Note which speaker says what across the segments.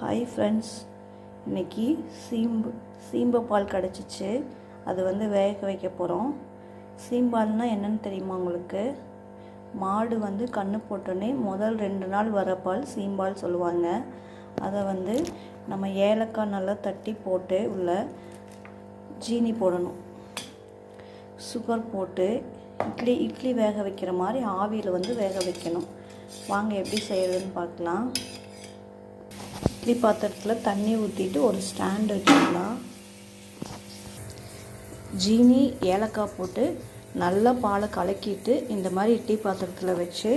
Speaker 1: Hi friends இன்னைக்கு சீம்பு சீம்பு பால் கிடச்சிச்சு. அது வந்து வேக வைக்க போகிறோம் சீம்பால்னா என்னன்னு தெரியுமா உங்களுக்கு? மாடு வந்து கன்று போட்டோன்னே முதல் ரெண்டு நாள் வர பால் சீம்பால் சொல்லுவாங்க. அதை வந்து நம்ம ஏலக்காய் நல்லா தட்டி போட்டு உள்ள ஜீனி போடணும். சுகர் போட்டு இட்லி இட்லி வேக வைக்கிற மாதிரி ஆவியில் வந்து வேக வைக்கணும். வாங்க எப்படி செய்கிறதுன்னு பார்க்கலாம். இட்லி பாத்திரத்தில் தண்ணி ஊற்றிட்டு ஒரு ஸ்டாண்ட் வச்சுக்கலாம். ஜீனி ஏலக்காய் போட்டு நல்லா பாலை கலக்கிட்டு இந்த மாதிரி இட்லி பாத்திரத்தில் வச்சு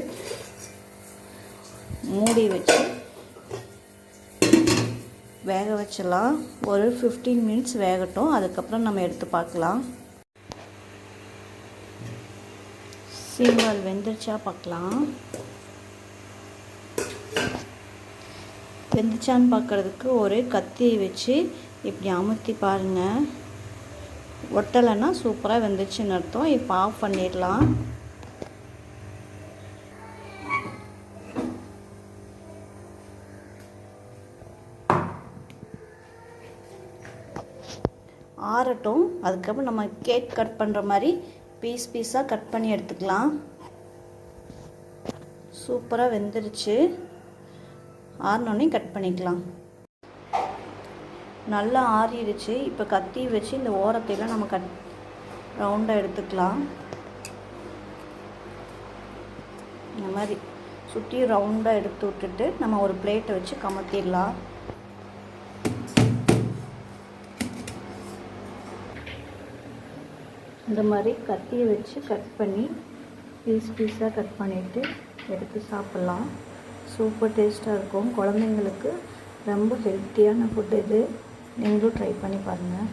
Speaker 1: மூடி வச்சு வேக வச்சிடலாம். ஒரு ஃபிஃப்டீன் மினிட்ஸ் வேகட்டும். அதுக்கப்புறம் நம்ம எடுத்து பார்க்கலாம். சீம்பால் வெந்துருச்சா பார்க்கலாம். வெந்துச்சான்னு பார்க்குறதுக்கு ஒரு கத்தியை வச்சு இப்படி அமுத்தி பாருங்கள் ஒட்டலைன்னா சூப்பராக வெந்துச்சுன்னு அர்த்தம். இப்போ ஆஃப் பண்ணிடலாம். ஆறட்டும். அதுக்கப்புறம் நம்ம கேக் கட் பண்ணுற மாதிரி பீஸ் பீஸாக கட் பண்ணி எடுத்துக்கலாம். சூப்பராக வெந்துருச்சு. ஆறினோடனே கட் பண்ணிக்கலாம். நல்லா ஆறிடுச்சு. இப்போ கத்தி வச்சு இந்த ஓரத்தையெல்லாம் நம்ம கட் ரவுண்டாக எடுத்துக்கலாம். இந்த மாதிரி சுற்றி ரவுண்டாக எடுத்து விட்டுட்டு நம்ம ஒரு பிளேட்டை வச்சு கமத்திடலாம். இந்த மாதிரி கத்தியை வச்சு கட் பண்ணி பீஸ் பீஸாக கட் பண்ணிவிட்டு எடுத்து சாப்பிட்லாம். சூப்பர் டேஸ்ட்டாக இருக்கும். குழந்தைங்களுக்கு ரொம்ப ஹெல்த்தியான ஃபுட் இது. நீங்களும் ட்ரை பண்ணி பாருங்கள்